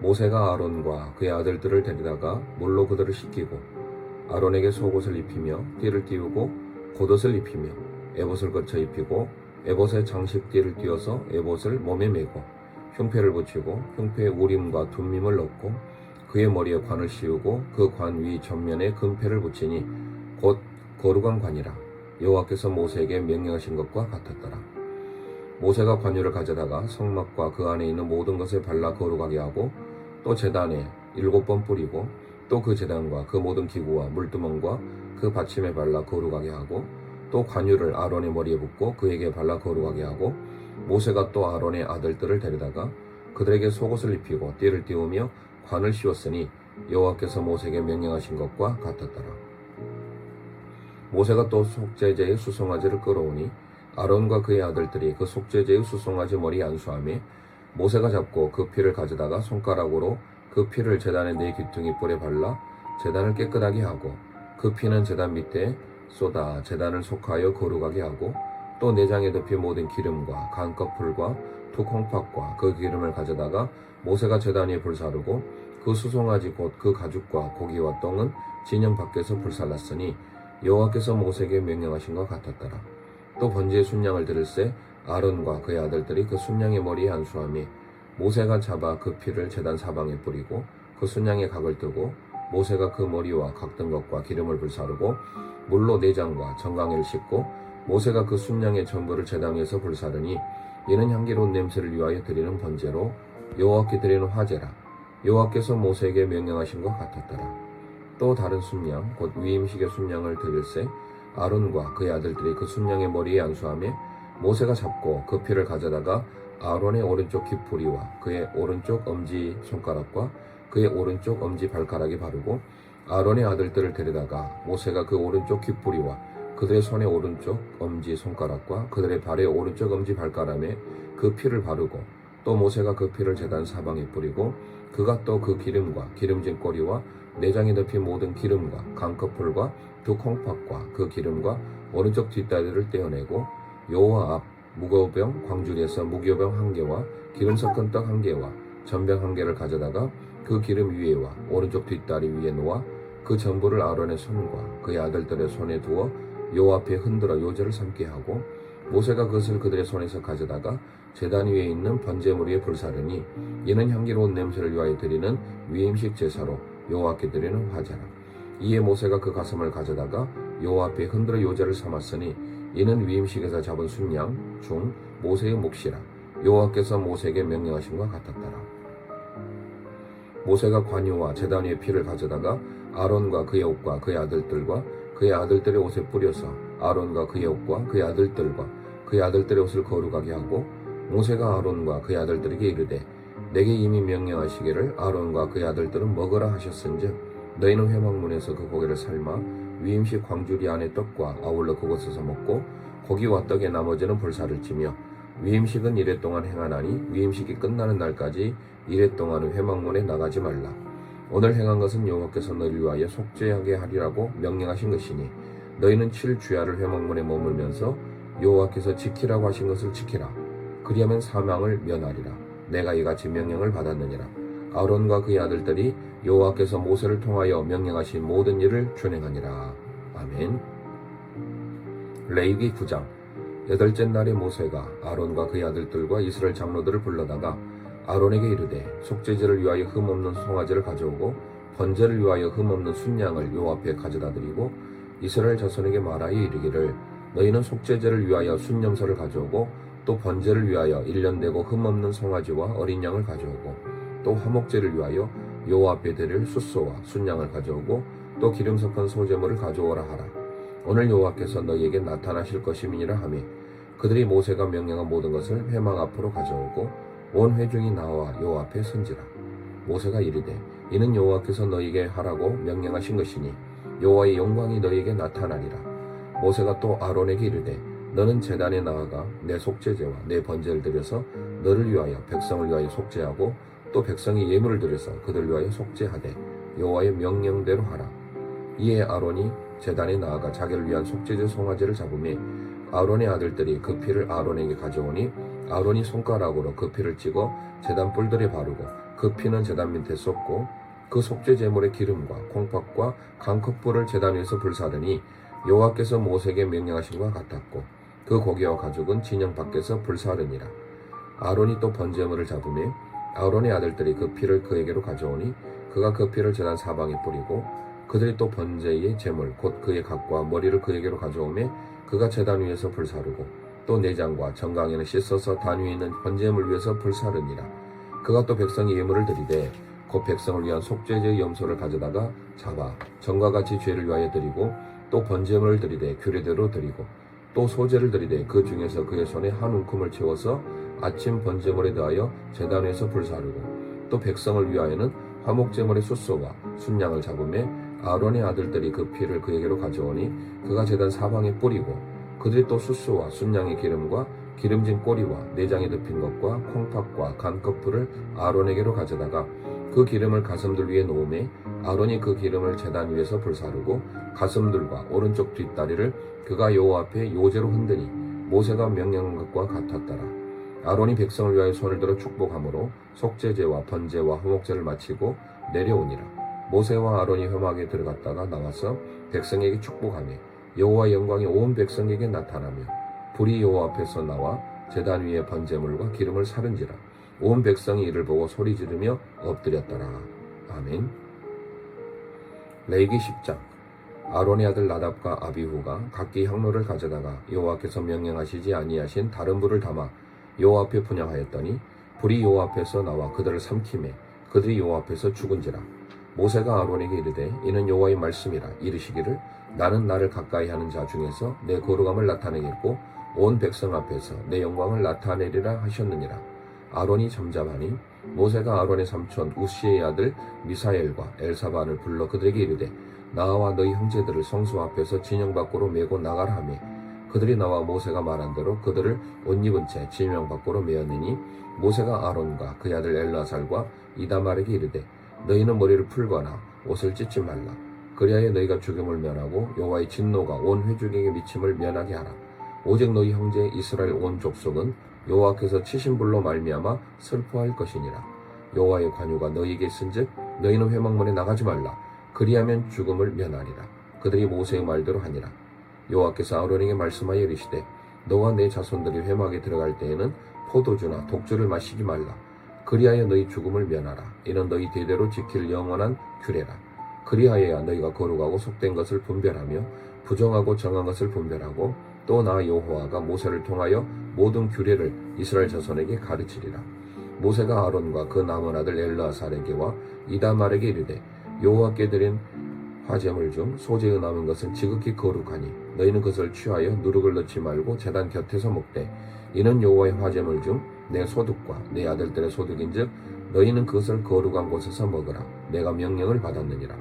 모세가 아론과 그의 아들들을 데리다가 물로 그들을 씻기고 아론에게 속옷을 입히며 띠를 띄우고 겉옷을 입히며 에봇을 거쳐 입히고 에봇에 장식띠를 띄어서 에봇을 몸에 메고 흉패를 붙이고 흉패에 우림과 둠밈을 넣고 그의 머리에 관을 씌우고 그 관 위 전면에 금패를 붙이니 곧 거룩한 관이라 여호와께서 모세에게 명령하신 것과 같았더라. 모세가 관유를 가져다가 성막과 그 안에 있는 모든 것을 발라 거룩하게 하고 또 제단에 일곱 번 뿌리고 또그 제단과 그 모든 기구와 물두멍과 그 받침에 발라 거룩하게 하고 또 관유를 아론의 머리에 붓고 그에게 발라 거룩하게 하고 모세가 또 아론의 아들들을 데려다가 그들에게 속옷을 입히고 띠를 띄우며 관을 씌웠으니 여호와께서 모세에게 명령하신 것과 같았더라. 모세가 또 속죄제의 수송아지를 끌어오니 아론과 그의 아들들이 그 속죄제의 수송아지 머리에 안수하며 모세가 잡고 그 피를 가져다가 손가락으로 그 피를 제단의 네 귀퉁이 뿔에 발라 제단을 깨끗하게 하고 그 피는 제단 밑에 쏟아 제단을 속하여 거룩하게 하고 또 내장에 덮인 모든 기름과 간꺼풀과 두 콩팥과 그 기름을 가져다가 모세가 제단 위에 불사르고 그 수송아지 곧 그 가죽과 고기와 똥은 진영 밖에서 불살랐으니 여호와께서 모세에게 명령하신 것 같았더라. 또 번제의 순양을 들을 새 아론과 그의 아들들이 그 순양의 머리에 안수하며 모세가 잡아 그 피를 제단 사방에 뿌리고 그 순양의 각을 뜨고 모세가 그 머리와 각든 것과 기름을 불사르고 물로 내장과 정강이를 씻고 모세가 그 순양의 전부를 제단 위에서 불사르니 이는 향기로운 냄새를 위하여 드리는 번제로 여호와께 드리는 화제라. 여호와께서 모세에게 명령하신 것 같았더라. 또 다른 순양 곧 위임식의 순양을 드릴새 아론과 그의 아들들이 그 순양의 머리에 안수하며 모세가 잡고 그 피를 가져다가 아론의 오른쪽 귓뿌리와 그의 오른쪽 엄지 손가락과 그의 오른쪽 엄지 발가락에 바르고 아론의 아들들을 데려다가 모세가 그 오른쪽 귓뿌리와 그들의 손의 오른쪽 엄지 손가락과 그들의 발의 오른쪽 엄지 발가락에 그 피를 바르고 또 모세가 그 피를 제단 사방에 뿌리고 그가 또 그 기름과 기름진 꼬리와 내장에 덮인 모든 기름과 강커풀과 두 콩팥과 그 기름과 오른쪽 뒷다리를 떼어내고 여호와 앞 무거우병 광주리에서 무교병 한 개와 기름 섞은 떡 한 개와 전병 한 개를 가져다가 그 기름 위에와 오른쪽 뒷다리 위에 놓아 그 전부를 아론의 손과 그의 아들들의 손에 두어 여호와 앞에 흔들어 요제를 삼게 하고 모세가 그것을 그들의 손에서 가져다가 제단 위에 있는 번제물 위에 불사르니 이는 향기로운 냄새를 위하여 드리는 위임식 제사로 여호와께 드리는 화제라. 이에 모세가 그 가슴을 가져다가 여호와 앞에 흔들어 요제를 삼았으니 이는 위임식에서 잡은 순양 중 모세의 몫이라. 여호와께서 모세에게 명령하신 것 같았더라. 모세가 관유와 제단 위에 피를 가져다가 아론과 그의 옷과 그의 아들들과 그의 아들들의 옷에 뿌려서 아론과 그의 옷과 그의 아들들과 그의 아들들의 옷을 거룩하게 하고 모세가 아론과 그의 아들들에게 이르되 내게 이미 명령하시기를 아론과 그의 아들들은 먹으라 하셨은즉 너희는 회막문에서 그 고기를 삶아 위임식 광주리 안에 떡과 아울러 그곳에서 먹고 고기와 떡의 나머지는 불사를 찌며 위임식은 이래 동안 행하나니 위임식이 끝나는 날까지 이래 동안은 회막문에 나가지 말라. 오늘 행한 것은 여호와께서 너희를 위하여 속죄하게 하리라고 명령하신 것이니 너희는 칠 주야를 회막문에 머물면서 여호와께서 지키라고 하신 것을 지키라. 그리하면 사망을 면하리라. 내가 이같이 명령을 받았느니라. 아론과 그의 아들들이 여호와께서 모세를 통하여 명령하신 모든 일을 준행하니라. 아멘. 레이기 9장. 여덟째 날에 모세가 아론과 그의 아들들과 이스라엘 장로들을 불러다가 아론에게 이르되 속죄제를 위하여 흠없는 송아지를 가져오고 번제를 위하여 흠없는 순양을 요 앞에 가져다 드리고 이스라엘 자손에게 말하여 이르기를 너희는 속죄제를 위하여 순념서를 가져오고 또 번제를 위하여 일년되고 흠없는 송아지와 어린 양을 가져오고 또 화목제를 위하여 여호와 앞에 드릴 숫소와 순양을 가져오고 또 기름 섞은 소제물을 가져오라 하라. 오늘 여호와께서 너희에게 나타나실 것임이니라 하며 그들이 모세가 명령한 모든 것을 회망 앞으로 가져오고 온 회중이 나와 여호와 앞에 선지라. 모세가 이르되 이는 여호와께서 너희에게 하라고 명령하신 것이니 여호와의 영광이 너희에게 나타나리라. 모세가 또 아론에게 이르되 너는 제단에 나아가 내 속죄제와 내 번제를 드려서 너를 위하여 백성을 위하여 속죄하고 또 백성이 예물을 드려서 그들을 위하여 속죄하되 여호와의 명령대로 하라. 이에 아론이 제단에 나아가 자기를 위한 속죄제 송아지를 잡음에 아론의 아들들이 그 피를 아론에게 가져오니 아론이 손가락으로 그 피를 찍어 제단 뿔들에 바르고 그 피는 제단 밑에 쏟고 그 속죄 제물의 기름과 콩팥과 강컵불을 제단 위에서 불사르니 여호와께서 모세에게 명령하신 것 같았고 그 고기와 가죽은 진영 밖에서 불사르니라. 아론이 또 번제물을 잡음에 아론의 아들들이 그 피를 그에게로 가져오니 그가 그 피를 제단 사방에 뿌리고 그들이 또 번제의 제물 곧 그의 각과 머리를 그에게로 가져오매 그가 제단 위에서 불사르고 또 내장과 정강에는 씻어서 단 위에 있는 번제물 위에서 불사르니라. 그가 또 백성이 예물을 드리되 곧 백성을 위한 속죄제의 염소를 가져다가 잡아 전과 같이 죄를 위하여 드리고 또 번제물을 드리되 규례대로 드리고 또 소제를 드리되 그 중에서 그의 손에 한 움큼을 채워서 아침 번제물에 더하여 제단 위에서 불사르고 또 백성을 위하여는 화목제물의 숫소와 순양을 잡음에 아론의 아들들이 그 피를 그에게로 가져오니 그가 제단 사방에 뿌리고 그들이 또 숫소와 순양의 기름과 기름진 꼬리와 내장에 덮인 것과 콩팥과 간커풀을 아론에게로 가져다가 그 기름을 가슴들 위에 놓음에 아론이 그 기름을 제단 위에서 불사르고 가슴들과 오른쪽 뒷다리를 그가 여호와 앞에 요제로 흔드니 모세가 명령한 것과 같았더라. 아론이 백성을 위하여 손을 들어 축복함으로 속죄제와 번제와 화목제를 마치고 내려오니라. 모세와 아론이 회막에 들어갔다가 나와서 백성에게 축복하며 여호와 영광이 온 백성에게 나타나며 불이 여호와 앞에서 나와 제단 위에 번제물과 기름을 사른지라. 온 백성이 이를 보고 소리 지르며 엎드렸더라. 아멘. 레이기 10장. 아론의 아들 나답과 아비후가 각기 향로를 가져다가 여호와께서 명령하시지 아니하신 다른 불을 담아 여호와 앞에 분양하였더니 불이 여호와 앞에서 나와 그들을 삼킴에 그들이 여호와 앞에서 죽은지라. 모세가 아론에게 이르되 이는 여호와의 말씀이라 이르시기를 나는 나를 가까이 하는 자 중에서 내 거룩함을 나타내겠고 온 백성 앞에서 내 영광을 나타내리라 하셨느니라. 아론이 잠잠하니 모세가 아론의 삼촌 우시의 아들 미사엘과 엘사반을 불러 그들에게 이르되 나와 너희 형제들을 성소 앞에서 진영 밖으로 메고 나가라 하며 그들이 나와 모세가 말한 대로 그들을 옷 입은 채 진영 밖으로 메었느니 모세가 아론과 그의 아들 엘라살과 이다말에게 이르되 너희는 머리를 풀거나 옷을 찢지 말라. 그리하여 너희가 죽음을 면하고 여호와의 진노가 온 회중에게 미침을 면하게 하라. 오직 너희 형제 이스라엘 온 족속은 여호와께서 치신 불로 말미암아 슬퍼할 것이니라. 여호와의 관유가 너희에게 있은즉 너희는 회막문에 나가지 말라. 그리하면 죽음을 면하리라. 그들이 모세의 말대로 하니라 여호와께서 아론에게 말씀하여 이르시되 너와 내 자손들이 회막에 들어갈 때에는 포도주나 독주를 마시지 말라. 그리하여 너희 죽음을 면하라. 이는 너희 대대로 지킬 영원한 규례라. 그리하여야 너희가 거룩하고 속된 것을 분별하며 부정하고 정한 것을 분별하고 또 나 여호와가 모세를 통하여 모든 규례를 이스라엘 자손에게 가르치리라. 모세가 아론과 그 남은 아들 엘라살에게와 이다말에게 이르되 여호와께 드린 화제물 중 소재의 남은 것은 지극히 거룩하니 너희는 그것을 취하여 누룩을 넣지 말고 제단 곁에서 먹되 이는 여호와의 화제물 중 내 소득과 내 아들들의 소득인즉 너희는 그것을 거룩한 곳에서 먹으라. 내가 명령을 받았느니라.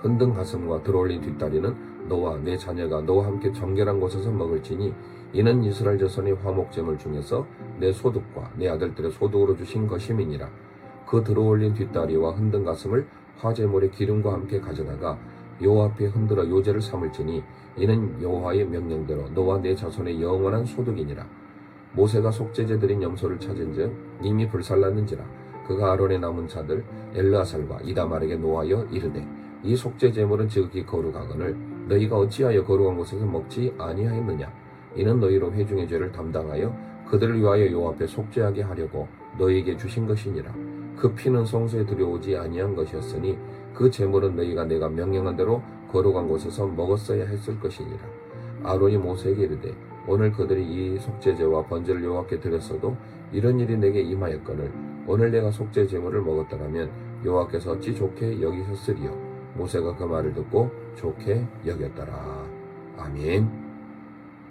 흔든 가슴과 들어올린 뒷다리는 너와 내 자녀가 너와 함께 정결한 곳에서 먹을지니 이는 이스라엘 자손의 화목제물 중에서 내 소득과 내 아들들의 소득으로 주신 것임이니라. 그 들어올린 뒷다리와 흔든 가슴을 화제물의 기름과 함께 가져다가 여호와 앞에 흔들어 요제를 삼을지니 이는 여호와의 명령대로 너와 내 자손의 영원한 소득이니라. 모세가 속죄제 드린 염소를 찾은즉 이미 불살랐는지라. 그가 아론의 남은 자들 엘르아살과 이다말에게 노하여 이르되 이 속죄 제물은 지극히 거룩하거늘 너희가 어찌하여 거룩한 곳에서 먹지 아니하였느냐? 이는 너희로 회중의 죄를 담당하여 그들을 위하여 여호와 앞에 속죄하게 하려고 너희에게 주신 것이니라. 그 피는 성소에 들여오지 아니한 것이었으니 그 제물은 너희가 내가 명령한 대로 거룩한 곳에서 먹었어야 했을 것이니라. 아론이 모세에게 이르되 오늘 그들이 이 속죄제와 번제를 여호와께 드렸어도 이런 일이 내게 임하였거늘 오늘 내가 속죄 제물을 먹었더라면 여호와께서 어찌 좋게 여기셨으리요. 모세가 그 말을 듣고 좋게 여겼더라. 아멘